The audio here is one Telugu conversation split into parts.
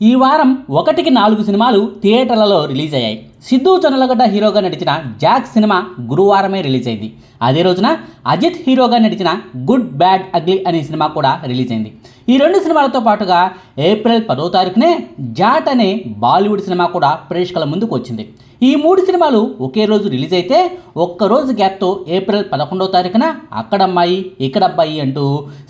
ఈ వారం ఒకటికి నాలుగు సినిమాలు థియేటర్లలో రిలీజ్ అయ్యాయి. సిద్ధు చొనలగడ్డ హీరోగా నడిచిన జాక్ సినిమా గురువారమే రిలీజ్ అయింది. అదే రోజున అజిత్ హీరోగా నడిచిన గుడ్ బ్యాడ్ అగ్లీ అనే సినిమా కూడా రిలీజ్ అయింది. ఈ రెండు సినిమాలతో పాటుగా ఏప్రిల్ పదో తారీఖునే జాట్ అనే బాలీవుడ్ సినిమా కూడా ప్రేక్షకుల ముందుకు వచ్చింది. ఈ మూడు సినిమాలు ఒకే రోజు రిలీజ్ అయితే ఒక్కరోజు గ్యాప్తో ఏప్రిల్ పదకొండవ తారీఖున అక్కడమ్మాయి ఇక్కడబ్బాయి అంటూ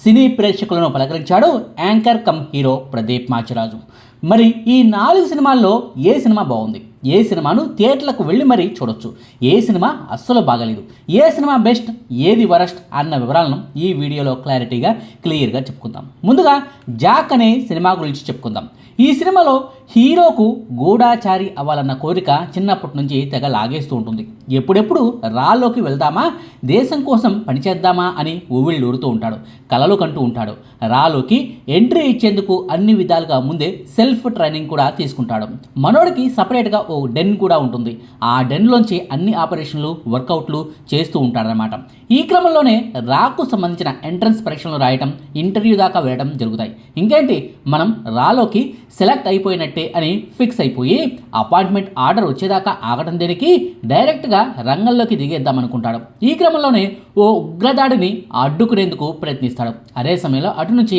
సినీ ప్రేక్షకులను పలకరించాడు anchor come hero Pradeep Machiraju. మరి ఈ నాలుగు సినిమాల్లో ఏ సినిమా బాగుంది? ఏ సినిమాను థియేటర్లకు వెళ్ళి మరీ చూడొచ్చు. ఏ సినిమా అస్సలు బాగలేదు. ఏ సినిమా బెస్ట్ ఏది వరస్ట్ అన్న వివరాలను ఈ వీడియోలో క్లారిటీగా క్లియర్గా చెప్పుకుందాం. ముందుగా జాక్ అనే సినిమా గురించి చెప్పుకుందాం. ఈ సినిమాలో హీరోకు గూఢాచారి అవ్వాలన్న కోరిక చిన్నప్పటి నుంచి తెగ లాగేస్తూ ఉంటుంది. ఎప్పుడెప్పుడు రాల్లోకి వెళ్దామా దేశం కోసం పనిచేద్దామా అని ఊవిళ్ళూరుతూ ఉంటాడు. కలలు కంటూ ఉంటాడు. రాలోకి ఎంట్రీ ఇచ్చేందుకు అన్ని విధాలుగా ముందే సెల్ఫ్ ట్రైనింగ్ కూడా తీసుకుంటాడు. మనోడికి సపరేట్గా ఓ డెన్ కూడా ఉంటుంది. ఆ డెన్లోంచి అన్ని ఆపరేషన్లు వర్కౌట్లు చేస్తూ ఉంటాడనమాట ఈ క్రమంలోనే రాకు సంబంధించిన ఎంట్రన్స్ పరీక్షలు రాయటం ఇంటర్వ్యూ దాకా వెళ్ళడం జరుగుతాయి. ఇంకేంటి? మనం రాలోకి సెలెక్ట్ అయిపోయినట్టే అని ఫిక్స్ అయిపోయి అపాయింట్మెంట్ ఆర్డర్ వచ్చేదాకా ఆగటం దేనికి? డైరెక్ట్గా రంగంలోకి దిగేద్దాం అనుకుంటాడు. ఈ క్రమంలోనే ఓ ఉగ్రదాడిని అడ్డుకునేందుకు ప్రయత్నిస్తాడు. అదే సమయంలో అటు నుంచి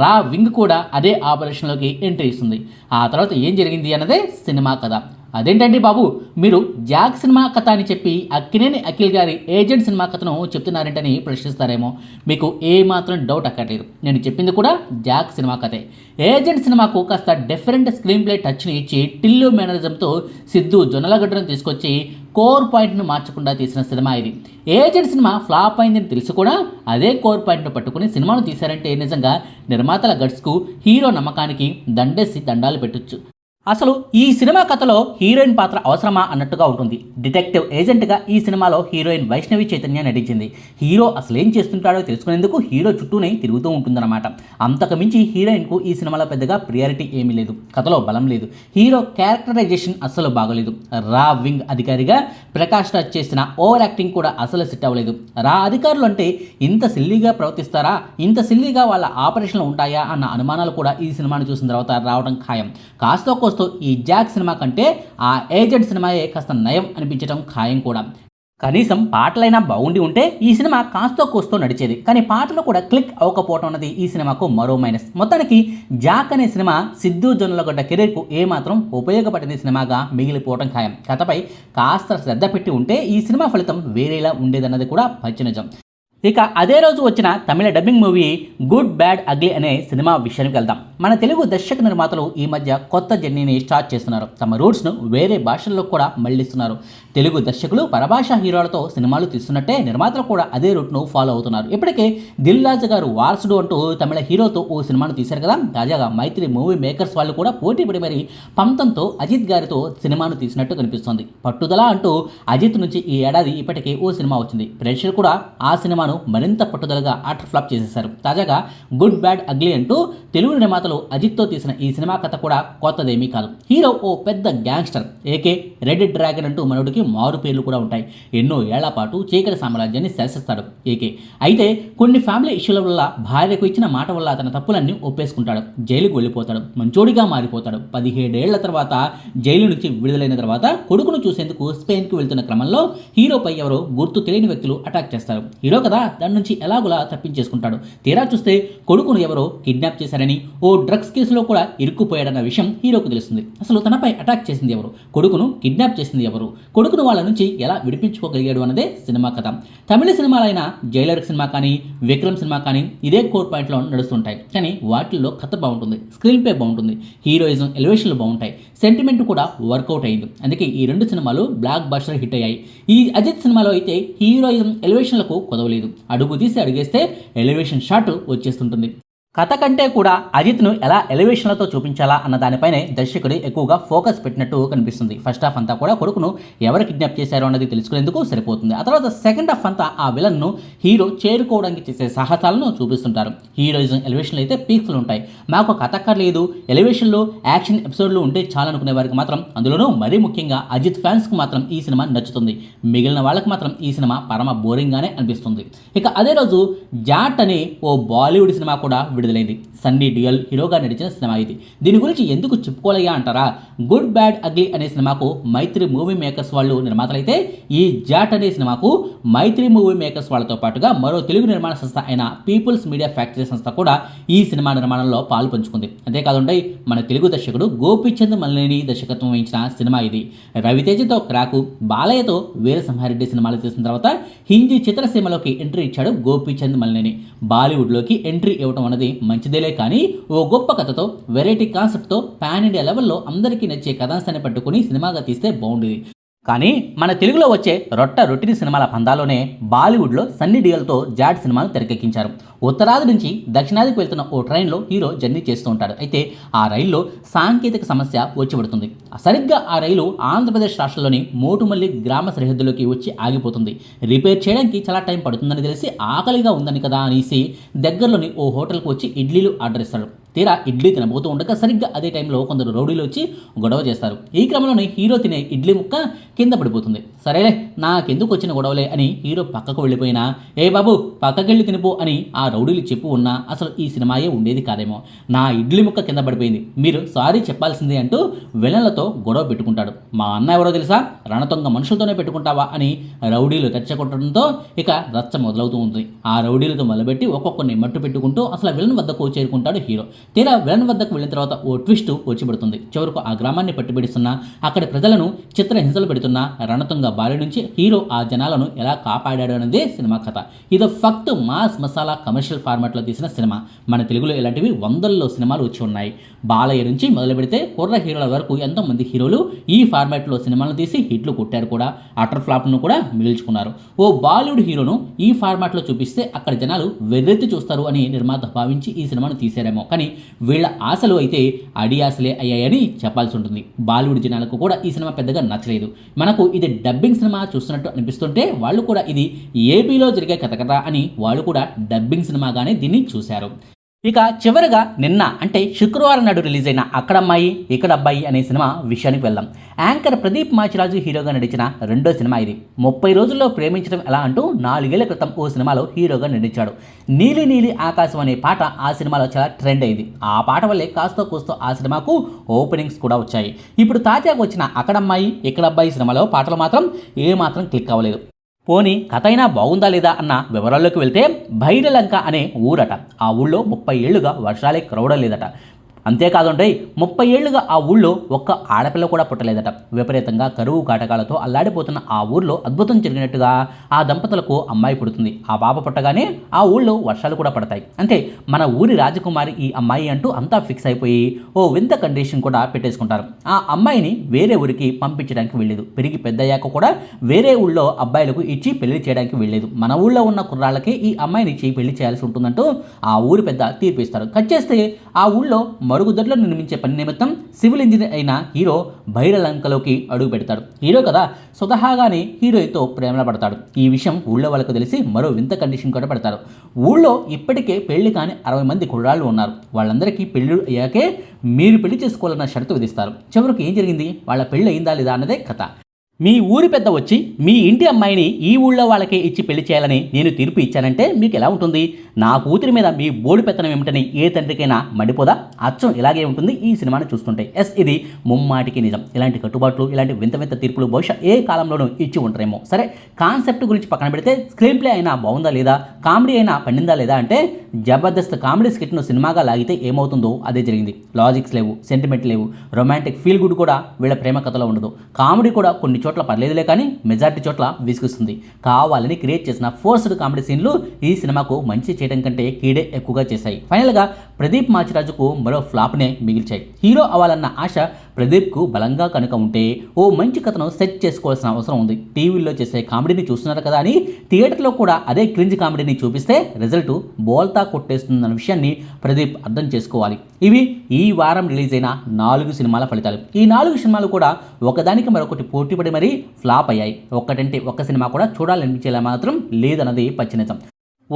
రా వింగ్ కూడా అదే ఆపరేషన్లోకి ఎంట్రీ ఇస్తుంది. ఆ తర్వాత ఏం జరిగింది అన్నదే సినిమా కథ. అదేంటండి బాబు? మీరు జాక్ సినిమా కథ అని చెప్పి అక్కినేని అఖిల్ గారి ఏజెంట్ సినిమా కథను చెప్తున్నారంటని ప్రశ్నిస్తారేమో. మీకు ఏమాత్రం డౌట్ అక్కర్లేదు. నేను చెప్పింది కూడా జాక్ సినిమా కథే. ఏజెంట్ సినిమాకు కాస్త డిఫరెంట్ స్క్రీన్ ప్లే టచ్ని ఇచ్చి టిల్లు మేనరిజంతో సిద్ధు జొన్నలగడ్డను తీసుకొచ్చి కోర్ పాయింట్ను మార్చకుండా తీసిన సినిమా ఇది. ఏజెంట్ సినిమా ఫ్లాప్ అయిందని తెలిసి కూడా అదే కోర్ పాయింట్ను పట్టుకుని సినిమాను తీశారంటే నిజంగా నిర్మాతల గట్స్కు హీరో నమ్మకానికి దండేసి దండాలు పెట్టొచ్చు. అసలు ఈ సినిమా కథలో హీరోయిన్ పాత్ర అవసరమా అన్నట్టుగా ఉంటుంది. డిటెక్టివ్ ఏజెంట్గా ఈ సినిమాలో హీరోయిన్ వైష్ణవి చైతన్య నటించింది. హీరో అసలు ఏం చేస్తుంటాడో తెలుసుకునేందుకు హీరో చుట్టూనే తిరుగుతూ ఉంటుందన్నమాట. అంతకు మించి హీరోయిన్కు ఈ సినిమాలో పెద్దగా ప్రియారిటీ ఏమీ లేదు. కథలో బలం లేదు. హీరో క్యారెక్టరైజేషన్ అస్సలు బాగోలేదు. రా వింగ్ అధికారిగా ప్రకాష్ రాజ్ చేసిన ఓవర్ యాక్టింగ్ కూడా అసలు సెట్ అవ్వలేదు. రా అధికారులు అంటే ఇంత సిల్లీగా ప్రవర్తిస్తారా? ఇంత సిల్లీగా వాళ్ళ ఆపరేషన్లు ఉంటాయా అన్న అనుమానాలు కూడా ఈ సినిమాను చూసిన తర్వాత రావడం ఖాయం. కాస్త కోస్తో ఈ జాక్ సినిమా కంటే ఆ ఏజెంట్ సినిమాయే కాస్త నయం అనిపించడం ఖాయం కూడా. కనీసం పాటలైనా బాగుండి ఉంటే ఈ సినిమా కాస్తో కోస్తో నడిచేది. కానీ పాటలు కూడా క్లిక్ అవ్వకపోవటం అన్నది ఈ సినిమాకు మరో మైనస్. మొత్తానికి జాక్ అనే సినిమా సిద్ధు జొన్నలగడ్డ కెరీర్కు ఏమాత్రం ఉపయోగపడిన సినిమాగా మిగిలిపోవడం ఖాయం. కథపై కాస్త శ్రద్ధ పెట్టి ఉంటే ఈ సినిమా ఫలితం వేరేలా ఉండేదన్నది కూడా పచ్చినిజం ఇక అదే రోజు వచ్చిన తమిళ dubbing movie good bad ugly అనే సినిమా విషయానికి వెళ్దాం. మన తెలుగు దర్శక నిర్మాతలు ఈ మధ్య కొత్త జర్నీని స్టార్ట్ చేస్తున్నారు. తమ రూట్స్ను వేరే భాషల్లో కూడా మళ్ళిస్తున్నారు తెలుగు దర్శకులు పరభాష హీరోలతో సినిమాలు తీస్తున్నట్టే నిర్మాతలు కూడా అదే రూట్ను ఫాలో అవుతున్నారు. ఇప్పటికే దిల్ రాజు గారు వారసుడు అంటూ తమిళ హీరోతో ఓ సినిమాను తీశారు కదా. తాజాగా మైత్రి మూవీ మేకర్స్ వాళ్ళు కూడా పోటీ పడి మరి పంతంతో అజిత్ గారితో సినిమాను తీసినట్టు కనిపిస్తోంది. పట్టుదల అంటూ అజిత్ నుంచి ఈ ఏడాది ఇప్పటికే ఓ సినిమా వచ్చింది. ప్రేక్షకులు కూడా ఆ సినిమాను మరింత పట్టుదలగా ఆటర్ ఫ్లాప్ చేసేశారు. తాజాగా గుడ్ బ్యాడ్ అగ్లీ అంటూ తెలుగు నిర్మాతలు అజిత్తో తీసిన ఈ సినిమా కథ కూడా కొత్తదేమీ కాదు. హీరో ఓ పెద్ద గ్యాంగ్స్టర్ ఏకే రెడ్ డ్రాగన్ అంటూ మనోడికి మారు పేర్లు కూడా ఉంటాయి. ఎన్నో ఏళ్ళ పాటు చీకటి సామ్రాజ్యాన్ని శాసిస్తాడు ఏకే అయితే కొన్ని ఫ్యామిలీ ఇష్యూల వల్ల భార్యకు ఇచ్చిన మాట వల్ల అతని తప్పులన్నీ ఒప్పేసుకుంటాడు. జైలుకు వెళ్ళిపోతాడు. మంచోడిగా మారిపోతాడు. పదిహేడేళ్ళ తర్వాత జైలు నుంచి విడుదలైన తర్వాత కొడుకును చూసేందుకు స్పెయిన్కి వెళ్తున్న క్రమంలో హీరోపై ఎవరో గుర్తు తెలియని వ్యక్తులు అటాక్ చేస్తారు. హీరో కదా దాని నుంచి ఎలాగోలా తప్పించేసుకుంటాడు. తీరా చూస్తే కొడుకును ఎవరో కిడ్నాప్ చేశారని ఓ డ్రగ్స్ కేసులో కూడా ఇరుక్కుపోయాడన్న విషయం హీరోకు తెలుస్తుంది. అసలు తనపై అటాక్ చేసింది ఎవరు? కొడుకును కిడ్నాప్ చేసింది ఎవరు? కొడుకును వాళ్ళ నుంచి ఎలా విడిపించుకోగలిగాడు అన్నదే సినిమా కథ. తమిళ సినిమాలైన జైలర్ సినిమా కానీ విక్రమ్ సినిమా కానీ ఇదే కోర్ పాయింట్లో నడుస్తుంటాయి. కానీ వాటిల్లో కథ బాగుంటుంది. స్క్రీన్ ప్లే బాగుంటుంది హీరోయిజం ఎలివేషన్లు బాగుంటాయి. సెంటిమెంట్ కూడా వర్కౌట్ అయింది. అందుకే ఈ రెండు సినిమాలు బ్లాక్ బస్టర్ హిట్ అయ్యాయి. ఈ అజిత్ సినిమాలో అయితే హీరోయిజం ఎలివేషన్లకు కుదవలేదు. అడుగు తీసి అడిగేస్తే ఎలివేషన్ షాట్ వచ్చేస్తుంటుంది. కథ కంటే కూడా అజిత్ను ఎలా ఎలివేషన్లతో చూపించాలా అన్న దానిపైనే దర్శకుడు ఎక్కువగా ఫోకస్ పెట్టినట్టు కనిపిస్తుంది. ఫస్ట్ హాఫ్ అంతా కూడా కొడుకును ఎవరు కిడ్నాప్ చేశారో అన్నది తెలుసుకునేందుకు సరిపోతుంది. ఆ తర్వాత సెకండ్ హాఫ్ అంతా ఆ విలన్ను హీరో చేరుకోవడానికి చేసే సాహసాలను చూపిస్తుంటారు. హీరోయిజం ఎలివేషన్లు అయితే పీక్స్లు ఉంటాయి. మాకు కథ అక్కర్లేదు ఎలివేషన్లు యాక్షన్ ఎపిసోడ్లు ఉంటే చాలనుకునే వారికి మాత్రం అందులోనూ మరీ ముఖ్యంగా అజిత్ ఫ్యాన్స్కి మాత్రం ఈ సినిమా నచ్చుతుంది. మిగిలిన వాళ్ళకి మాత్రం ఈ సినిమా పరమ బోరింగ్గానే అనిపిస్తుంది. ఇక అదే రోజు జాట్ అనే ఓ బాలీవుడ్ సినిమా కూడా విడుదలైంది. సన్నీ డియల్ హీరోగా నడిచిన సినిమా ఇది. దీని గురించి ఎందుకు చెప్పుకోలేయా అంటారా? గుడ్ బ్యాడ్ అగ్లీ అనే సినిమాకు మైత్రి మూవీ మేకర్స్ వాళ్ళు నిర్మాతలైతే ఈ జాట్ అనే సినిమాకు మైత్రి మూవీ మేకర్స్ వాళ్ళతో పాటుగా మరో తెలుగు నిర్మాణ సంస్థ అయిన పీపుల్స్ మీడియా ఫ్యాక్టరీ సంస్థ కూడా ఈ సినిమా నిర్మాణంలో పాలు పంచుకుంది. అంతేకాదండి మన తెలుగు దర్శకుడు గోపీచంద్ మల్లేని దర్శకత్వం వహించిన సినిమా ఇది. రవితేజతో క్రాకు బాలయ్యతో వీరసింహారెడ్డి సినిమాలు చేసిన తర్వాత హిందీ చిత్రసీమలోకి ఎంట్రీ ఇచ్చాడు గోపీచంద్ మల్లేని. బాలీవుడ్లోకి ఎంట్రీ ఇవ్వడం అనేది మంచిదేలే కానీ ఓ గొప్ప కథతో వెరైటీ కాన్సెప్ట్తో పాన్ ఇండియా లెవెల్లో అందరికీ నచ్చే కథాంశాన్ని పట్టుకుని సినిమాగా తీస్తే బాగుండేది. కానీ మన తెలుగులో వచ్చే రొట్ట రొట్టిని సినిమాల పందాలోనే బాలీవుడ్లో సన్నీ డియల్తో జాట్ సినిమాను తెరకెక్కించారు. ఉత్తరాది నుంచి దక్షిణాదికి వెళ్తున్న ఓ ట్రైన్లో హీరో జర్నీ చేస్తూ ఉంటాడు. అయితే ఆ రైల్లో సాంకేతిక సమస్య వచ్చి పడుతుంది. సరిగ్గా ఆ రైలు ఆంధ్రప్రదేశ్ రాష్ట్రంలోని మోటుమల్లి గ్రామ సరిహద్దులోకి వచ్చి ఆగిపోతుంది. రిపేర్ చేయడానికి చాలా టైం పడుతుందని తెలిసి ఆకలిగా ఉందని కదా అనేసి దగ్గరలోని ఓ హోటల్కి వచ్చి ఇడ్లీలు ఆర్డర్ ఇస్తాడు తీరా ఇడ్లీ తినబోతూ ఉండగా సరిగ్గా అదే టైంలో కొందరు రౌడీలు వచ్చి గొడవ చేస్తారు. ఈ క్రమంలోనే హీరో తినే ఇడ్లీ ముక్క కింద పడిపోతుంది. సరేలే నాకెందుకు వచ్చిన గొడవలే అని హీరో పక్కకు వెళ్ళిపోయినా ఏ బాబు పక్కకెళ్ళి తినిపో అని ఆ రౌడీలు చెప్పు ఉన్నా అసలు ఈ సినిమాయే ఉండేది కాదేమో. నా ఇడ్లీ ముక్క కింద పడిపోయింది. మీరు సారీ చెప్పాల్సిందే అంటూ విలన్లతో గొడవ పెట్టుకుంటాడు. మా అన్న ఎవరో తెలుసా? రణతొంగ మనుషులతోనే పెట్టుకుంటావా? అని రౌడీలు రెచ్చగొట్టడంతో ఇక రచ్చ మొదలవుతూ ఉంటుంది ఆ రౌడీలతో మొదలుపెట్టి ఒక్కొక్కరిని మట్టు పెట్టుకుంటూ అసలు విలన్ వద్దకు చేరుకుంటాడు హీరో. తీరా విలన్ వద్దకు వెళ్ళిన తర్వాత ఓ ట్విస్ట్ వచ్చి పడుతుంది. చివరకు ఆ గ్రామాన్ని పట్టుబెడుతున్న అక్కడి ప్రజలను చిత్ర హింసలు పెడుతున్న రణతుంగ బారి నుంచి హీరో ఆ జనాలను ఎలా కాపాడాడు అనేది సినిమా కథ. ఇది ఫక్త్ మాస్ మసాలా కమర్షియల్ ఫార్మాట్లో తీసిన సినిమా. మన తెలుగులో ఇలాంటివి వందల్లో సినిమాలు వచ్చి ఉన్నాయి. బాలయ్య నుంచి మొదలు పెడితే కుర్ర హీరోల వరకు ఎంతో మంది హీరోలు ఈ ఫార్మాట్లో సినిమాలను తీసి హిట్లు కొట్టారు కూడా. అటర్ ఫ్లాప్ను కూడా మిగిల్చుకున్నారు. ఓ బాలీవుడ్ హీరోను ఈ ఫార్మాట్లో చూపిస్తే అక్కడ జనాలు వెర్రెత్తి చూస్తారు అని నిర్మాత భావించి ఈ సినిమాను తీశారేమో. కానీ వీళ్ళ ఆశలు అయితే అడి ఆశలే అయ్యాయని చెప్పాల్సి ఉంటుంది. బాలీవుడ్ జనాలకు కూడా ఈ సినిమా పెద్దగా నచ్చలేదు. మనకు ఇది డబ్బింగ్ సినిమా చూస్తున్నట్టు అనిపిస్తుంటే వాళ్ళు కూడా ఇది ఏపీలో జరిగే కథ కదా అని వాళ్ళు కూడా డబ్బింగ్ సినిమాగానే దీన్ని చూశారు. ఇక చివరగా నిన్న అంటే శుక్రవారం నాడు రిలీజ్ అయిన అక్కడమ్మాయి ఇక్కడ అబ్బాయి అనే సినిమా విషయానికి వెళ్దాం. యాంకర్ ప్రదీప్ మాచిరాజు హీరోగా నడిచిన రెండో సినిమా ఇది. ముప్పై రోజుల్లో ప్రేమించడం ఎలా అంటూ నాలుగేళ్ళ క్రితం ఓ సినిమాలో హీరోగా నటించాడు. నీలి నీలి ఆకాశం అనే పాట ఆ సినిమాలో చాలా ట్రెండ్ అయింది. ఆ పాట వల్లే కాస్తో కూస్తో ఆ సినిమాకు ఓపెనింగ్స్ కూడా వచ్చాయి. ఇప్పుడు తాజాగా వచ్చిన అక్కడమ్మాయి ఇక్కడ అబ్బాయి సినిమాలో పాటలు మాత్రం ఏమాత్రం క్లిక్ అవ్వలేదు. పోనీ కథ అయినా బాగుందా లేదా అన్న వివరాల్లోకి వెళ్తే భైరలంక అనే ఊరట. ఆ ఊళ్ళో ముప్పై ఏళ్ళుగా వర్షాలే కురవడం లేదట ముప్పై ఏళ్ళుగా ఆ ఊళ్ళో ఒక్క ఆడపిల్ల కూడా పుట్టలేదట. విపరీతంగా కరువు కాటకాలతో అల్లాడిపోతున్న ఆ ఊర్లో అద్భుతం జరిగినట్టుగా ఆ దంపతులకు అమ్మాయి పుడుతుంది. ఆ పాప పుట్టగానే ఆ ఊళ్ళో వర్షాలు కూడా పడతాయి. అంతే మన ఊరి రాజకుమారి ఈ అమ్మాయి అంటూ అంతా ఫిక్స్ అయిపోయి ఓ వింత కండిషన్ కూడా పెట్టేసుకుంటారు. ఆ అమ్మాయిని వేరే ఊరికి పంపించడానికి వెళ్ళేది. పెరిగి పెద్దయ్యాక కూడా వేరే ఊళ్ళో అబ్బాయిలకు ఇచ్చి పెళ్ళి చేయడానికి వెళ్ళేది. మన ఊళ్ళో ఉన్న కుర్రాళ్ళకి ఈ అమ్మాయిని ఇచ్చి పెళ్ళి చేయాల్సి ఉంటుందంటూ ఆ ఊరి పెద్ద తీర్పిస్తారు. కట్ చేస్తే ఆ ఊళ్ళో మరుగుదొడ్లు నిర్మించే పని నిమిత్తం సివిల్ ఇంజనీర్ అయిన హీరో భైరలంకలోకి అడుగు పెడతాడు హీరో కదా స్వతహాగానే హీరోయిన్తో ప్రేమలో పడతాడు. ఈ విషయం ఊళ్ళో వాళ్ళకు తెలిసి మరో వింత కండిషన్ కూడా పెడతారు ఊళ్ళో ఇప్పటికే పెళ్ళి కాని అరవై మంది కుర్రాళ్ళు ఉన్నారు. వాళ్ళందరికీ పెళ్ళి అయ్యాకే మీరు పెళ్ళి చేసుకోవాలన్న షరతు విధిస్తారు. చివరికి ఏం జరిగింది? వాళ్ళ పెళ్ళి అయిందా లేదా అన్నదే కథ. మీ ఊరి పెద్ద వచ్చి మీ ఇంటి అమ్మాయిని ఈ ఊళ్ళో వాళ్ళకే ఇచ్చి పెళ్ళి చేయాలని నేను తీర్పు ఇచ్చానంటే మీకు ఎలా ఉంటుంది? నా కూతురి మీద మీ బోడి పెత్తనం ఏమిటని ఏ తండ్రికైనా మండిపోదా? అచ్చం ఇలాగే ఉంటుంది ఈ సినిమాను చూస్తుంటే. ఎస్ ఇది ముమ్మాటికి నిజం. ఇలాంటి కట్టుబాట్లు ఇలాంటి వింత వింత తీర్పులు బహుశా ఏ కాలంలోనూ ఇచ్చి ఉంటారేమో సరే కాన్సెప్ట్ గురించి పక్కన పెడితే స్క్రీన్ ప్లే అయినా బాగుందా లేదా? కామెడీ అయినా పండిందా లేదా అంటే జబర్దస్త్ కామెడీ స్కిట్ను సినిమాగా లాగితే ఏమవుతుందో అదే జరిగింది. లాజిక్స్ లేవు సెంటిమెంట్ లేవు రొమాంటిక్ ఫీల్ గుడ్ కూడా వీళ్ళ ప్రేమ కథలో ఉండదు. కామెడీ కూడా కొన్ని చోట్ల పర్లేదులే కానీ మెజారిటీ చోట్ల విసిగిస్తుంది. కావాలని క్రియేట్ చేసిన ఫోర్స్డ్ కామెడీ సీన్లు ఈ సినిమాకు మంచి చేయడం కంటే కీడే ఎక్కువగా చేశాయి. ఫైనల్గా ప్రదీప్ మాచిరాజుకు మరో ఫ్లాప్నే మిగిల్చాయి. హీరో అవ్వాలన్న ఆశ ప్రదీప్కు బలంగా కనుక ఉంటే ఓ మంచి కథను సెట్ చేసుకోవాల్సిన అవసరం ఉంది. టీవీలో చేసే కామెడీని చూస్తున్నారు కదా అని థియేటర్లో కూడా అదే క్రింజ్ కామెడీని చూపిస్తే రిజల్ట్ బోల్తా కొట్టేస్తుందన్న విషయాన్ని ప్రదీప్ అర్థం చేసుకోవాలి. ఇవి ఈ వారం రిలీజ్ అయిన నాలుగు సినిమాల ఫలితాలు. ఈ నాలుగు సినిమాలు కూడా ఒకదానికి మరొకటి పోటీపడి మరీ ఫ్లాప్ అయ్యాయి. ఒక్కటంటే ఒక్క సినిమా కూడా చూడాలనిపించేలా మాత్రం లేదన్నది పచ్చి నిజం.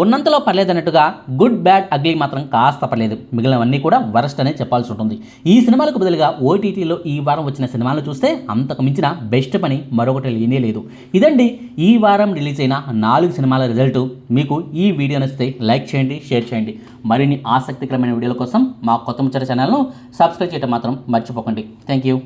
ఉన్నంతలో పర్లేదన్నట్టుగా గుడ్ బ్యాడ్ అగ్లీ మాత్రం కాస్త పర్లేదు. మిగిలినవన్నీ కూడా వరస్ట్ అనే చెప్పాల్సి ఉంటుంది. ఈ సినిమాలకు బదులుగా ఓటీటీలో ఈ వారం వచ్చిన సినిమాలు చూస్తే అంతకు మించిన బెస్ట్ పని మరొకటి లేనే లేదు. ఇదండి ఈ వారం రిలీజ్ అయిన నాలుగు సినిమాల రిజల్ట్. మీకు ఈ వీడియో నచ్చితే లైక్ చేయండి షేర్ చేయండి. మరిన్ని ఆసక్తికరమైన వీడియోల కోసం మా కొత్త ముచ్చట ఛానల్ను సబ్స్క్రైబ్ చేయడం మాత్రం మర్చిపోకండి. Thank you